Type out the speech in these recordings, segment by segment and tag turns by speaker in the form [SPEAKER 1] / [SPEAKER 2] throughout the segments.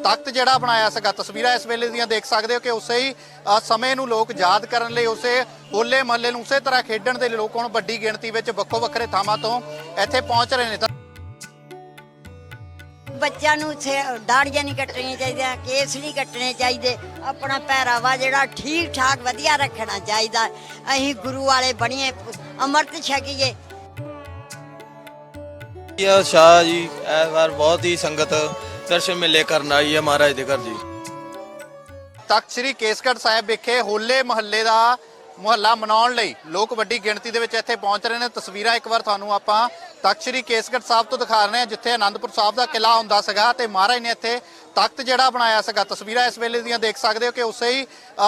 [SPEAKER 1] ਤਖਤ ਜਿਹੜਾ ਬਣਾਇਆ ਸੀਗਾ ਤਸਵੀਰਾਂ ਇਸ ਵੇਲੇ ਦੀਆਂ ਦੇਖ ਸਕਦੇ ਹੋ ਕਿ ਉਸੇ ਹੀ ਅ, ਸਮੇਂ ਨੂੰ ਲੋਕ ਯਾਦ ਕਰਨ ਲਈ ਉਸੇ ਹੋਲੇ ਮਹੱਲੇ ਨੂੰ ਉਸੇ ਤਰ੍ਹਾਂ ਖੇਡਣ ਦੇ ਲਈ ਲੋਕ ਹੁਣ ਵੱਡੀ ਗਿਣਤੀ ਵਿੱਚ ਵੱਖੋ ਵੱਖਰੇ ਥਾਵਾਂ ਤੋਂ ਇੱਥੇ ਪਹੁੰਚ ਰਹੇ ਨੇ। ਤਾਂ
[SPEAKER 2] ਬੱਚਿਆਂ ਨੂੰ ਸੇ- ਦਾੜੀਆਂ ਨਹੀਂ ਕੱਟਣੀਆਂ ਚਾਹੀਦੀਆਂ ਕੇਸ ਨਹੀਂ ਕੱਟਣੇ ਚਾਹੀਦੇ ਆਪਣਾ ਪਹਿਰਾਵਾ ਜਿਹੜਾ ਠੀਕ ਠਾਕ ਵਧੀਆ ਰੱਖਣਾ ਚਾਹੀਦਾ। ਅਸੀਂ ਗੁਰੂ ਵਾਲੇ ਬਣੀਏ ਅੰਮ੍ਰਿਤ ਛਕੀਏ।
[SPEAKER 3] ਇਹ ਸ਼ਾਹ ਜੀ ਇਸ ਵਾਰ ਬਹੁਤ ਹੀ ਸੰਗਤ ਦਰਸ਼ਨ ਮੇਲੇ ਕਰਨ ਆਈ ਹੈ ਮਹਾਰਾਜ ਦੇ ਘਰ ਜੀ।
[SPEAKER 1] ਤਖਤ ਸ੍ਰੀ ਕੇਸਗੜ੍ਹ ਸਾਹਿਬ ਵਿਖੇ ਹੋਲੇ ਮਹੱਲੇ ਦਾ ਮੁਹੱਲਾ ਮਨਾਉਣ ਲਈ ਲੋਕ ਵੱਡੀ ਗਿਣਤੀ ਦੇ ਵਿੱਚ ਇੱਥੇ ਪਹੁੰਚ ਰਹੇ ਨੇ। ਤਸਵੀਰਾਂ ਇੱਕ ਵਾਰ ਤੁਹਾਨੂੰ ਆਪਾਂ ਤਖਤ ਸ੍ਰੀ ਕੇਸਗੜ੍ਹ ਸਾਹਿਬ ਤੋਂ ਦਿਖਾ ਰਹੇ ਹਾਂ, ਜਿੱਥੇ ਆਨੰਦਪੁਰ ਸਾਹਿਬ ਦਾ ਕਿਲਾ ਹੁੰਦਾ ਸੀਗਾ ਤੇ ਮਹਾਰਾਜ ਨੇ ਇੱਥੇ ਤਖਤ ਜਿਹੜਾ ਬਣਾਇਆ ਸੀਗਾ ਤਸਵੀਰਾਂ ਇਸ ਵੇਲੇ ਦੀਆਂ ਦੇਖ ਸਕਦੇ ਹੋ ਕਿ ਉਸੇ ਹੀ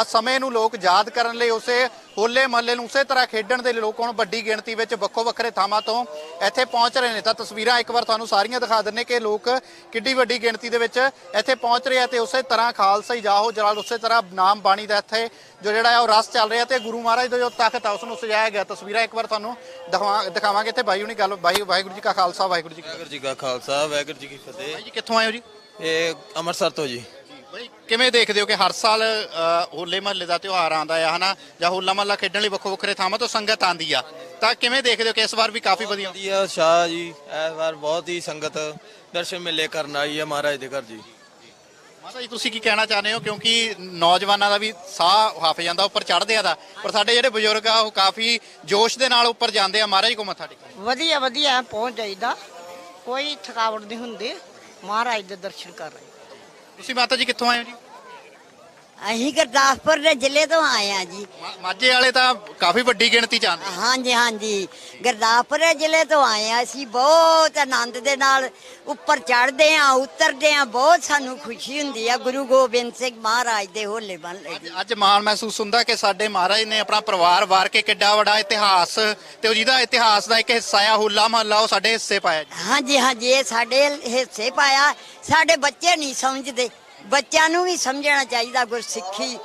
[SPEAKER 1] ਸਮੇਂ ਨੂੰ ਲੋਕ ਯਾਦ ਕਰਨ ਲਈ ਉਸੇ ਹੋਲੇ ਮਹੱਲੇ ਨੂੰ ਉਸੇ ਤਰ੍ਹਾਂ ਖੇਡਣ ਦੇ ਲਈ ਲੋਕ ਹੁਣ ਵੱਡੀ ਗਿਣਤੀ ਵਿੱਚ ਵੱਖੋ ਵੱਖਰੇ ਥਾਵਾਂ ਤੋਂ ਇੱਥੇ ਪਹੁੰਚ ਰਹੇ ਨੇ। ਤਾਂ ਤਸਵੀਰਾਂ ਇੱਕ ਵਾਰ ਤੁਹਾਨੂੰ ਸਾਰੀਆਂ ਦਿਖਾ ਦਿੰਨੇ ਕਿ ਲੋਕ ਕਿੱਡੀ ਵੱਡੀ ਗਿਣਤੀ ਦੇ ਵਿੱਚ ਇੱਥੇ ਪਹੁੰਚ ਰਹੇ ਆ ਤੇ ਉਸੇ ਤਰ੍ਹਾਂ ਖਾਲਸਾ ਹੀ ਜਾਹੋ ਜਲਾਲ ਉਸੇ ਤਰ੍ਹਾਂ ਨਾਮ ਬਾਣੀ ਦਾ ਇੱਥੇ ਜੋ ਜਿਹੜਾ ਹੈ ਉਹ ਰਸ ਚੱਲ ਰਿਹਾ ਤੇ ਗੁਰੂ ਮਹਾਰਾਜ ਦਾ ਜੋ ਤਖਤ ਆ ਉਸ ਨੂੰ ਸਜਾਇਆ ਗਿਆ। ਤਸਵੀਰਾਂ ਇੱਕ ਵਾਰ ਤੁਹਾਨੂੰ ਦਿਖਾਵਾਂ- ਦਿਖਾਵਾਂਗੇ ਇੱਥੇ। ਬਾਈ ਹੁਣੀ ਗੱਲ ਬਾਈ ਵਾਹਿਗੁਰੂ ਜੀ ਕਾ ਖਾਲਸਾ ਵਾਹਿਗੁਰੂ ਜੀ ਕੀ ਫਤਿਹ।
[SPEAKER 3] ਵਾਹਿਗੁਰੂ ਜੀ ਕਾ ਖਾਲਸਾ ਵਾਹਿਗੁਰੂ ਜੀ ਕੀ ਫਤਿਹ।
[SPEAKER 1] ਬਾਈ ਜੀ ਕਿੱਥੋਂ ਆਏ ਹੋ ਜੀ?
[SPEAKER 3] ਇਹ ਅੰਮ੍ਰਿਤਸਰ ਤੋਂ ਜੀ।
[SPEAKER 1] ਬਾਈ ਕਿਵੇਂ ਦੇਖਦੇ ਹੋ ਕਿ ਹਰ ਸਾਲ ਅ, ਹੋਲੇ ਮਹੱਲੇ ਦਾ ਤਿਉਹਾਰ ਆਉਂਦਾ ਆ ਹਨਾ? ਜਾਂ ਹੋਲਾ ਮਹੱਲਾ ਖੇਡਣ ਲਈ ਵੱਖੋ ਵੱਖਰੇ ਥਾਵਾਂ ਤੋਂ ਸੰਗਤ ਆਂਦੀ ਆ। ਤਾਂ ਕਿਵੇਂ ਦੇਖਦੇ ਹੋ ਕਿ ਇਸ ਵਾਰ ਵੀ ਕਾਫੀ ਵਧੀਆ?
[SPEAKER 3] ਵਧੀਆ ਸ਼ਾਹ ਜੀ ਇਸ ਵਾਰ ਬਹੁਤ ਹੀ ਸੰਗਤ ਦਰਸ਼ਨ ਮੇਲੇ ਕਰਨ ਆਈ ਹੈ ਮਹਾਰਾਜ ਦੇ ਘਰ ਜੀ।
[SPEAKER 1] ਮਾਤਾ ਜੀ ਤੁਸੀਂ ਕੀ ਕਹਿਣਾ ਚਾਹੁੰਦੇ ਹੋ? ਕਿਉਂਕਿ ਨੌਜਵਾਨਾਂ ਦਾ ਵੀ ਸਾਹ ਹਫ ਜਾਂਦਾ ਉੱਪਰ ਚੜ੍ਹਦੇ ਆ ਦਾ। ਪਰ ਸਾਡੇ ਜਿਹੜੇ ਬਜ਼ੁਰਗ ਆ ਉਹ ਕਾਫੀ ਜੋਸ਼ ਦੇ ਨਾਲ ਉੱਪਰ ਜਾਂਦੇ ਆ। ਮਹਾਰਾਜ ਕੋ ਮੱਥਾ ਟੇਕਣ
[SPEAKER 4] ਵਧੀਆ ਵਧੀਆ ਪਹੁੰਚ ਜਾਈਦਾ। ਕੋਈ ਥਕਾਵਟ ਨਹੀਂ ਹੁੰਦੀ। ਮਹਾਰਾਜ ਦੇ ਦਰਸ਼ਨ ਕਰ ਰਹੇ।
[SPEAKER 1] ਤੁਸੀਂ ਮਾਤਾ ਜੀ ਕਿੱਥੋਂ ਆਏ ਹੋ ਜੀ?
[SPEAKER 2] ਅਸੀਂ ਗੁਰਦਾਸਪੁਰ ਦੇ ਜ਼ਿਲ੍ਹੇ ਤੋਂ ਆਏ ਆ ਜੀ।
[SPEAKER 1] ਮਾ- ਮਾਝੇ ਵਾਲੇ ਤਾਂ ਕਾਫੀ ਵੱਡੀ ਗਿਣਤੀ ਚ ਆਉਂਦੇ।
[SPEAKER 2] ਹਾਂਜੀ ਹਾਂਜੀ। ਗੁਰਦਾਸਪੁਰ ਦੇ ਜ਼ਿਲ੍ਹੇ ਤੋਂ ਆਏ ਆ ਅਸੀਂ ਬਹੁਤ ਆਨੰਦ ਦੇ ਨਾਲ ਉੱਪਰ ਚੜ੍ਹਦੇ ਆ ਉਤਰਦੇ ਆ ਬਹੁਤ ਸਾਨੂੰ ਖੁਸ਼ੀ ਹੁੰਦੀ ਆ। ਗੁਰੂ ਗੋਬਿੰਦ ਸਿੰਘ ਮਹਾਰਾਜ ਦੇ ਹੋਲੇ ਮਹੱਲੇ ਦੀ।
[SPEAKER 1] ਅੱਜ ਮਾਣ ਮਹਿਸੂਸ ਹੁੰਦਾ ਕਿ ਸਾਡੇ ਮਹਾਰਾਜ ਨੇ ਆਪਣਾ ਪਰਿਵਾਰ ਵਾਰ ਕੇ ਕਿੱਡਾ ਵੱਡਾ ਇਤਿਹਾਸ ਤੇ ਉਹ ਜਿਹਦਾ ਇਤਿਹਾਸ ਦਾ ਇੱਕ ਹਿੱਸਾ ਆ ਹੋਲਾ ਮਹੱਲਾ ਉਹ ਸਾਡੇ ਹਿੱਸੇ ਪਾਇਆ ਜੀ।
[SPEAKER 2] ਹਾਂਜੀ ਹਾਂਜੀ। ਇਹ ਸਾਡੇ ਹਿੱਸੇ ਪਾਇਆ। ਸਾਡੇ ਬੱਚੇ ਨਹੀਂ ਸਮਝਦੇ। ਬੱਚਿਆਂ ਨੂੰ ਵੀ ਸਮਝਣਾ ਚਾਹੀਦਾ ਗੁਰਸਿੱਖੀ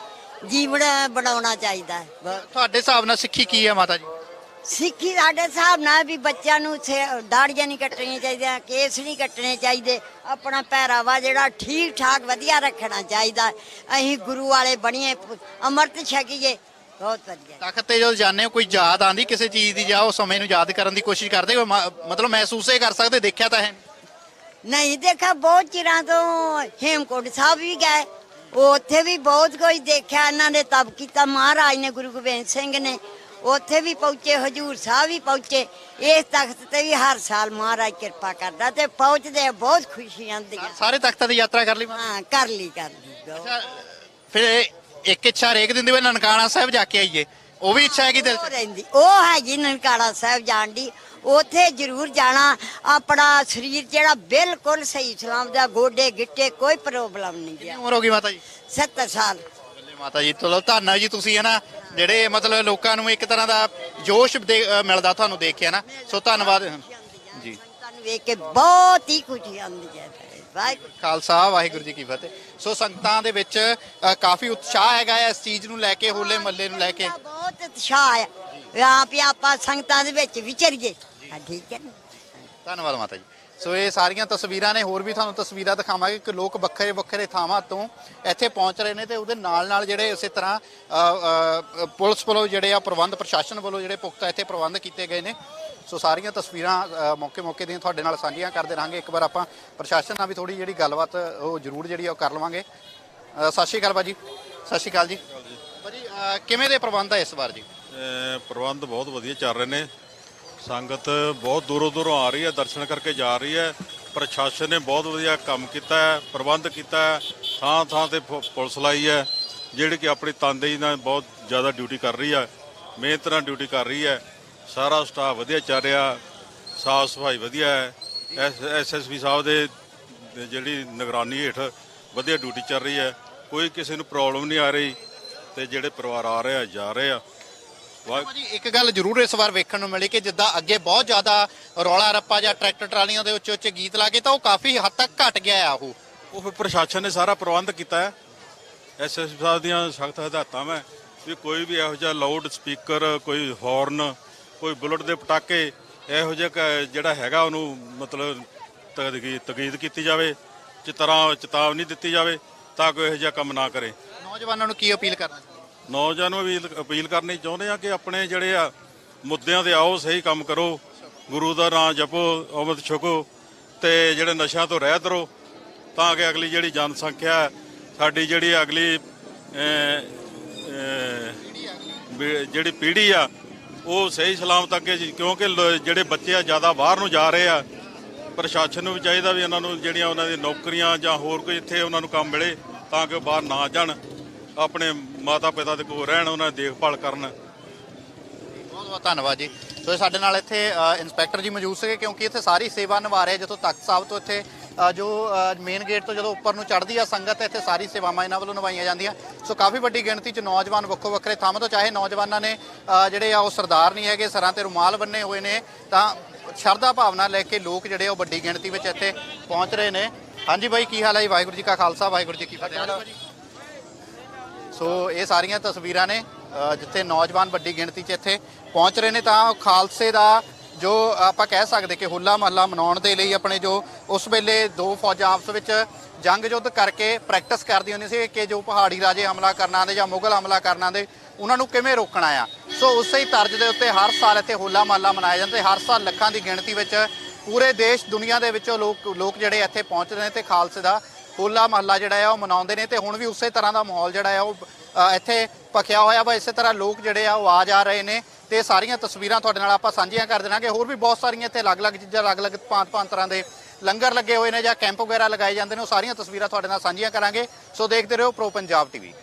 [SPEAKER 2] ਜੀਵਨ ਬਣਾਉਣਾ ਚਾਹੀਦਾ। ਹੈ।
[SPEAKER 1] ਤੁਹਾਡੇ ਹਿਸਾਬ ਨਾਲ ਸਿੱਖੀ ਕੀ ਹੈ ਮਾਤਾ ਜੀ?
[SPEAKER 2] ਸਿੱਖੀ ਸਾਡੇ ਹਿਸਾਬ ਨਾਲ ਵੀ ਬੱਚਿਆਂ ਨੂੰ ਸੇ- ਦਾੜੀਆਂ ਨਹੀਂ ਕੱਟਣੀਆਂ ਚਾਹੀਦੀਆਂ ਕੇਸ ਨਹੀਂ ਕੱਟਣੇ ਚਾਹੀਦੇ। ਆਪਣਾ ਪਹਿਰਾਵਾ ਜਿਹੜਾ ਠੀਕ ਠਾਕ ਵਧੀਆ ਰੱਖਣਾ ਚਾਹੀਦਾ। ਅਸੀਂ ਗੁਰੂ ਵਾਲੇ ਬਣੀਏ ਅੰਮ੍ਰਿਤ ਛਕੀਏ। ਬਹੁਤ ਵਧੀਆ।
[SPEAKER 1] ਤਖਤ ਤੇ ਜਦੋਂ ਜਾਂਦੇ ਹੋ ਕੋਈ ਯਾਦ ਆਂਦੀ ਕਿਸੇ ਚੀਜ਼ ਦੀ ਜਾਂ ਉਹ ਸਮੇਂ ਨੂੰ ਯਾਦ ਕਰਨ ਦੀ ਕੋਸ਼ਿਸ਼ ਕਰਦੇ ਹੋ? ਮ- ਮਤਲਬ ਮਹਿਸੂਸ ਕਰ ਸਕਦੇ ਦੇਖਿਆ ਤਾਂ ਹੈ
[SPEAKER 2] ਨਹੀਂ। ਦੇਖਾ ਬਹੁਤ ਚਿਰਾਂ ਤੋਂ ਹੇਮਕੋਟ ਸਾਹਿਬ ਵੀ ਗਏ। ਉੱਥੇ ਵੀ ਬਹੁਤ ਕੁਝ ਦੇਖਿਆ ਇਹਨਾਂ ਨੇ ਤਪ ਕੀਤਾ। ਮਹਾਰਾਜ ਨੇ ਗੁਰੂ ਗੋਬਿੰਦ ਸਿੰਘ ਨੇ ਉੱਥੇ ਵੀ ਪਹੁੰਚੇ ਹਜੂਰ ਸਾਹਿਬ ਵੀ ਪਹੁੰਚੇ। ਇਸ ਤਖਤ ਤੇ ਵੀ ਹਰ ਸਾਲ ਮਹਾਰਾਜ ਕਿਰਪਾ ਕਰਦਾ ਤੇ ਪਹੁੰਚਦੇ ਬਹੁਤ ਖੁਸ਼ੀ ਆਉਂਦੀ ਆ।
[SPEAKER 1] ਸਾਰੇ ਤਖਤਾਂ ਦੀ ਯਾਤਰਾ ਕਰ ਲਈ
[SPEAKER 2] ਹਾਂ ਕਰ ਲਈ ਕਰ ਲਈ।
[SPEAKER 1] ਅੱਛਾ, ਫਿਰ ਇੱਕ ਇੱਛਾ ਹਰੇਕ ਦਿਨ ਦੀ ਵੀ ਨਨਕਾਣਾ ਸਾਹਿਬ ਜਾ ਕੇ ਆਈਏ। ਉਹ ਵੀ ਇੱਛਾ ਹੈਗੀ ਦਿਲ
[SPEAKER 2] ਉਹ ਰਹਿੰਦੀ ਉਹ ਹੈਗੀ ਨਨਕਾਣਾ ਸਾਹਿਬ ਜਾਣ ਦੀ। ਉੱਥੇ ਜ਼ਰੂਰ ਜਾਣਾ। ਆਪਣਾ ਸਰੀਰ ਜਿਹੜਾ ਬਿਲਕੁਲ ਸਹੀ ਸਲਾਮ ਦਾ ਗੋਡੇ ਗਿੱਟੇ ਕੋਈ ਪ੍ਰੋਬਲਮ ਨਹੀਂ
[SPEAKER 1] ਕਿੰਨੀ
[SPEAKER 2] ਗਿਆ
[SPEAKER 1] ਉਮਰ ਹੋ ਗਈ ਮਾਤਾ ਜੀ?
[SPEAKER 2] 70 ਸਾਲ।
[SPEAKER 1] ਬੱਲੇ ਮਾਤਾ ਜੀ ਚਲੋ ਧੰਨਾ ਜੀ ਤੁਸੀਂ ਹੈ ਨਾ? ਜਿਹੜੇ ਮਤਲਬ ਲੋਕਾਂ ਨੂੰ ਇੱਕ ਤਰ੍ਹਾਂ ਦਾ ਜੋਸ਼ ਦੇ- ਅ, ਮਿਲਦਾ ਤੁਹਾਨੂੰ ਦੇਖ ਕੇ ਨਾ? ਸੋ ਧੰਨਵਾਦ। ਜੀ
[SPEAKER 2] ਸੰਗਤਾਂ ਨੂੰ ਵੇਖ ਕੇ ਬਹੁਤ ਹੀ ਖੁਸ਼ੀ ਆਉਂਦੀ ਹੈ ਵਾਹਿਗੁਰੂ।
[SPEAKER 1] ਖਾਲਸਾ ਵਾਹਿਗੁਰੂ ਜੀ ਕੀ ਫਤਿਹ। ਸੋ ਸੰਗਤਾਂ ਦੇ ਵਿੱਚ ਅ, ਕਾਫੀ ਉਤਸ਼ਾਹ ਹੈਗਾ ਹੈ ਇਸ ਚੀਜ਼ ਨੂੰ ਲੈ ਕੇ ਹੋਲੇ ਮੱਲੇ ਨੂੰ ਲੈ ਕੇ।
[SPEAKER 2] ਬਹੁਤ ਉਤਸ਼ਾਹ ਆ। ਆਪ ਹੀ ਆਪਾਂ ਸੰਗਤਾਂ ਦੇ ਵਿੱਚ ਵਿਚਰੀਏ। ਹਾਂ ਠੀਕ ਹੈ ਨਾ।
[SPEAKER 1] ਧੰਨਵਾਦ ਮਾਤਾ ਜੀ। ਸੋ ਇਹ ਸਾਰੀਆਂ ਤਸਵੀਰਾਂ ਨੇ ਹੋਰ ਵੀ ਤੁਹਾਨੂੰ ਤਸਵੀਰਾਂ ਦਿਖਾਵਾਂਗੇ ਕਿ ਲੋਕ ਵੱਖਰੇ ਵੱਖਰੇ ਥਾਵਾਂ ਤੋਂ ਇੱਥੇ ਪਹੁੰਚ ਰਹੇ ਨੇ ਤੇ ਉਹਦੇ ਨਾਲ ਨਾਲ ਜਿਹੜੇ ਇਸੇ ਤਰ੍ਹਾਂ ਅ, ਅ, ਪੁਲਿਸ ਵੱਲੋਂ ਜਿਹੜੇ ਆ ਪ੍ਰਬੰਧ ਪ੍ਰਸ਼ਾਸਨ ਵੱਲੋਂ ਜਿਹੜੇ ਪੁਖਤਾ ਇੱਥੇ ਪ੍ਰਬੰਧ ਕੀਤੇ ਗਏ ਨੇ। ਸੋ ਸਾਰੀਆਂ ਤਸਵੀਰਾਂ ਮੌਕੇ ਮੌਕੇ ਦੀਆਂ ਤੁਹਾਡੇ ਨਾਲ ਸਾਂਝੀਆਂ ਕਰਦੇ ਰਹਾਂਗੇ। ਇੱਕ ਵਾਰ ਆਪਾਂ ਪ੍ਰਸ਼ਾਸਨ ਨਾਲ ਵੀ ਥੋੜੀ ਜਿਹੜੀ ਗੱਲਬਾਤ ਉਹ ਜ਼ਰੂਰ ਜਿਹੜੀ ਆ ਉਹ ਕਰ ਲਵਾਂਗੇ। ਅ, ਸਤਿ ਸ਼੍ਰੀ ਅਕਾਲ ਬਾਜੀ ਸਤਿ ਸ਼੍ਰੀ ਅਕਾਲ ਜੀ। ਬਾਜੀ ਅ, ਕਿਵੇਂ ਦੇ ਪ੍ਰਬੰਧ ਆ ਇਸ ਵਾਰ ਜੀ?
[SPEAKER 5] ਅਹ ਪ੍ਰਬੰਧ ਬਹੁਤ ਵਧੀਆ ਚੱਲ ਰਹੇ ਨੇ। ਸੰਗਤ ਬਹੁਤ ਦੂਰੋਂ ਦੂਰੋਂ ਆ ਰਹੀ ਹੈ, ਦਰਸ਼ਨ ਕਰਕੇ ਜਾ ਰਹੀ ਹੈ। ਪ੍ਰਸ਼ਾਸਨ ਨੇ ਬਹੁਤ ਵਧੀਆ ਕੰਮ ਕੀਤਾ ਹੈ, ਪ੍ਰਬੰਧ ਕੀਤਾ ਹੈ, ਥਾਂ ਥਾਂ ਤੇ ਪੁ- ਪੁਲਿਸ ਲਾਈ ਹੈ, ਜਿਹੜੀ ਕਿ ਆਪਣੀ ਤਨਦੇਹੀ ਨਾਲ ਬਹੁਤ ਜ਼ਿਆਦਾ ਡਿਊਟੀ ਕਰ ਰਹੀ ਹੈ, ਮਿਹਨਤ ਨਾਲ ਡਿਊਟੀ ਕਰ ਰਹੀ ਹੈ। ਸਾਰਾ ਸਟਾਫ ਵਧੀਆ ਚੱਲ ਰਿਹਾ ਸਾਫ਼ ਸਫ਼ਾਈ ਵਧੀਆ ਹੈ। ਐਸਐਸਪੀ ਸਾਹਿਬ ਦੇ ਜਿਹੜੀ ਨਿਗਰਾਨੀ ਹੇਠ ਵਧੀਆ ਡਿਊਟੀ ਚੱਲ ਰਹੀ ਹੈ। ਕੋਈ ਕਿਸੇ ਨੂੰ ਪ੍ਰੋਬਲਮ ਨਹੀਂ ਆ ਰਹੀ ਤੇ ਜਿਹੜੇ ਪਰਿਵਾਰ ਆ ਰਹੇ ਆ, ਜਾ ਰਹੇ ਆ।
[SPEAKER 1] ਭਾਜੀ ਇੱਕ ਗੱਲ ਜ਼ਰੂਰ ਇਸ ਵਾਰ ਵੇਖਣ ਨੂੰ ਮਿਲੀ ਕਿ ਜਿੱਦਾਂ ਅੱਗੇ ਬਹੁਤ ਜ਼ਿਆਦਾ ਰੌਲਾ ਰੱਪਾ ਜਾਂ ਟਰੈਕਟਰ ਟਰਾਲੀਆਂ ਦੇ ਉੱਚ ਉੱਚ ਗੀਤ ਲਾ ਕੇ ਤਾਂ ਉਹ ਕਾਫੀ ਹੱਦ ਤੱਕ ਘਟ ਗਿਆ ਆ ਉਹ।
[SPEAKER 5] ਉਹ ਫਿਰ ਪ੍ਰਸ਼ਾਸਨ ਨੇ ਸਾਰਾ ਪ੍ਰਬੰਧ ਕੀਤਾ ਹੈ। ਐਸਐਸਪੀ ਸਾਹਿਬ ਦੀਆਂ ਸਖਤ ਹਦਾਇਤਾਂ ਮੈਂ ਵੀ ਕੋਈ ਵੀ ਇਹੋ ਜਿਹਾ ਲਾਊਡ ਸਪੀਕਰ ਕੋਈ ਹਾਰਨ ਕੋਈ ਬੁਲਟ ਦੇ ਪਟਾਕੇ ਇਹੋ ਜਿਹਾ ਜਿਹੜਾ ਹੈਗਾ ਉਹਨੂੰ ਮਤਲਬ ਤਕਦੀ- ਕੀਤੀ ਜਾਵੇ ਚਿਤਰਾ ਚੇਤਾਵਨੀ ਦਿੱਤੀ ਜਾਵੇ ਤਾਂ ਕੋਈ ਇਹੋ ਜਿਹਾ ਕੰਮ ਨਾ ਕਰੇ।
[SPEAKER 1] ਨੌਜਵਾਨਾਂ ਨੂੰ ਕੀ ਅਪੀਲ ਕਰਨਾ
[SPEAKER 5] ਨੌਜਵਾਨ ਨੂੰ ਵੀ ਅਪੀਲ ਕਰਨੀ ਚਾਹੁੰਦੇ ਆ ਕਿ ਆਪਣੇ ਜਿਹੜੇ ਆ ਮੁੱਦਿਆਂ ਤੇ ਆਓ, ਸਹੀ ਕੰਮ ਕਰੋ, ਗੁਰੂ ਦਾ ਨਾਮ ਜਪੋ ਅਮਿਤ ਛਕੋ ਤੇ ਜਿਹੜੇ ਨਸ਼ਿਆਂ ਤੋਂ ਰਹਿਤ ਰਹੋ, ਤਾਂ ਕਿ ਅਗਲੀ ਜਿਹੜੀ ਜਨਸੰਖਿਆ ਸਾਡੀ ਜਿਹੜੀ ਅਗਲੀ ਜਿਹੜੀ ਪੀੜ੍ਹੀ ਆ, ਉਹ ਸਹੀ ਸਲਾਮਤ ਅੱਗੇ ਕਿਉਂਕਿ ਲ- ਜਿਹੜੇ ਬੱਚੇ ਆ ਜ਼ਿਆਦਾ ਬਾਹਰ ਨੂੰ ਜਾ ਰਹੇ ਆ, ਪ੍ਰਸ਼ਾਸਨ ਨੂੰ ਵੀ ਚਾਹੀਦਾ ਵੀ ਇਹਨਾਂ ਨੂੰ ਜਿਹੜੀਆਂ ਉਹਨਾਂ ਦੀ ਨੌਕਰੀਆਂ ਜਾਂ ਹੋਰ ਕੋਈ ਇੱਥੇ ਉਹਨਾਂ ਨੂੰ ਕੰਮ ਮਿਲੇ ਤਾਂ ਕਿ ਉਹ ਬਾਹਰ ਨਾ ਜਾਣ। ਆਪਣੇ ਮਾਤਾ ਪਿਤਾ ਦੇ ਕੋਲ ਰਹਿਣ ਉਹਨਾਂ ਦੀ ਦੇਖਭਾਲ ਕਰਨ।
[SPEAKER 1] ਬਹੁਤ ਬਹੁਤ ਧੰਨਵਾਦ ਜੀ। ਸੋ ਸਾਡੇ ਨਾਲ ਇੱਥੇ ਅ, ਇੰਸਪੈਕਟਰ ਜੀ ਮੌਜੂਦ ਸੀਗੇ ਕਿਉਂਕਿ ਇੱਥੇ ਸਾਰੀ ਸੇਵਾ ਨਿਭਾ ਰਹੇ ਜਦੋਂ ਤਖਤ ਸਾਹਿਬ ਤੋਂ ਇੱਥੇ ਜੋ ਮੇਨ ਗੇਟ ਤੋਂ ਜਦੋਂ ਉੱਪਰ ਨੂੰ ਚੜ੍ਹਦੀ ਆ ਸੰਗਤ ਇੱਥੇ ਸਾਰੀ ਸੇਵਾਵਾਂ ਇਹਨਾਂ ਵੱਲੋਂ ਨਿਭਾਈਆਂ ਜਾਂਦੀਆਂ। ਸੋ ਕਾਫੀ ਵੱਡੀ ਗਿਣਤੀ 'ਚ ਨੌਜਵਾਨ ਵੱਖੋ ਵੱਖਰੇ ਥਾਵਾਂ ਤੋਂ ਚਾਹੇ ਨੌਜਵਾਨਾਂ ਨੇ ਜਿਹੜੇ ਆ ਉਹ ਸਰਦਾਰ ਨਹੀਂ ਹੈਗੇ ਸਰਾਂ ਤੇ ਰੁਮਾਲ ਬੰਨੇ ਹੋਏ ਨੇ ਤਾਂ ਸ਼ਰਧਾ ਭਾਵਨਾ ਲੈ ਕੇ ਲੋਕ ਜਿਹੜੇ ਉਹ ਵੱਡੀ ਗਿਣਤੀ ਵਿੱਚ ਇੱਥੇ ਪਹੁੰਚ ਰਹੇ ਨੇ। ਹਾਂਜੀ ਬਾਈ ਕੀ ਹਾਲ ਹੈ ਜੀ? ਵਾਹਿਗੁਰੂ ਜੀ ਕਾ ਖਾਲਸਾ ਵਾਹਿਗੁਰੂ ਜੀ ਕੀ ਫਤਿਹ। ਸੋ ਇਹ ਸਾਰੀਆਂ ਤਸਵੀਰਾਂ ਨੇ ਜਿੱਥੇ ਨੌਜਵਾਨ ਵੱਡੀ ਗਿਣਤੀ 'ਚ ਇੱਥੇ ਪਹੁੰਚ ਰਹੇ ਨੇ, ਤਾਂ ਖਾਲਸੇ ਦਾ ਜੋ ਆਪਾਂ ਕਹਿ ਸਕਦੇ ਕਿ ਹੋਲਾ ਮਹੱਲਾ ਮਨਾਉਣ ਦੇ ਲਈ ਆਪਣੇ ਜੋ ਉਸ ਵੇਲੇ ਦੋ ਫੌਜਾਂ ਆਪਸ ਵਿੱਚ ਜੰਗ ਯੁੱਧ ਕਰਕੇ ਪ੍ਰੈਕਟਿਸ ਕਰਦੀ ਹੁੰਦੀ ਸੀ ਕਿ ਜੋ ਪਹਾੜੀ ਰਾਜੇ ਹਮਲਾ ਕਰਨਾ ਦੇ ਜਾਂ ਮੁਗਲ ਹਮਲਾ ਕਰਨਾ ਦੇ, ਉਹਨਾਂ ਨੂੰ ਕਿਵੇਂ ਰੋਕਣਾ ਆ। ਸੋ ਉਸੇ ਹੀ ਤਰਜ਼ ਦੇ ਉੱਤੇ ਹਰ ਸਾਲ ਇੱਥੇ ਹੋਲਾ ਮਹੱਲਾ ਮਨਾਇਆ ਜਾਂਦਾ ਹਰ ਸਾਲ ਲੱਖਾਂ ਦੀ ਗਿਣਤੀ ਵਿੱਚ ਪੂਰੇ ਦੇਸ਼ ਦੁਨੀਆ ਦੇ ਵਿੱਚੋਂ ਲੋਕ ਲੋਕ ਜਿਹੜੇ ਇੱਥੇ ਪਹੁੰਚਦੇ ਨੇ ਤੇ ਖਾਲਸੇ ਦਾ ਹੋਲਾ ਮਹੱਲਾ ਜਿਹੜਾ ਆ, ਉਹ ਮਨਾਉਂਦੇ ਨੇ ਤੇ ਹੁਣ ਵੀ ਉਸੇ ਤਰ੍ਹਾਂ ਦਾ ਮਾਹੌਲ ਜਿਹੜਾ ਆ, ਉਹ ਇੱਥੇ ਪਖਿਆ ਹੋਇਆ ਵਾ, ਇਸੇ ਤਰ੍ਹਾਂ ਲੋਕ ਜਿਹੜੇ ਆ, ਉਹ ਆ ਜਾ ਰਹੇ ਨੇ ਤੇ ਸਾਰੀਆਂ ਤਸਵੀਰਾਂ ਤੁਹਾਡੇ ਨਾਲ ਆਪਾਂ ਸਾਂਝੀਆਂ ਕਰ ਦੇਣਾਗੇ। ਹੋਰ ਵੀ ਬਹੁਤ ਸਾਰੀਆਂ ਇੱਥੇ ਅਲੱਗ-ਅਲੱਗ ਚੀਜ਼ਾਂ, ਅਲੱਗ-ਅਲੱਗ ਪੰਜ-ਪੰਜ ਤਰ੍ਹਾਂ ਦੇ ਲੰਗਰ ਲੱਗੇ ਹੋਏ ਨੇ ਜਾਂ ਕੈਂਪ ਵਗੈਰਾ ਲਗਾਏ ਜਾਂਦੇ ਨੇ, ਉਹ ਸਾਰੀਆਂ ਤਸਵੀਰਾਂ ਤੁਹਾਡੇ ਨਾਲ ਸਾਂਝੀਆਂ ਕਰਾਂਗੇ। ਸੋ ਦੇਖਦੇ ਰਹੋ ਪ੍ਰੋ ਪੰਜਾਬ ਟੀਵੀ।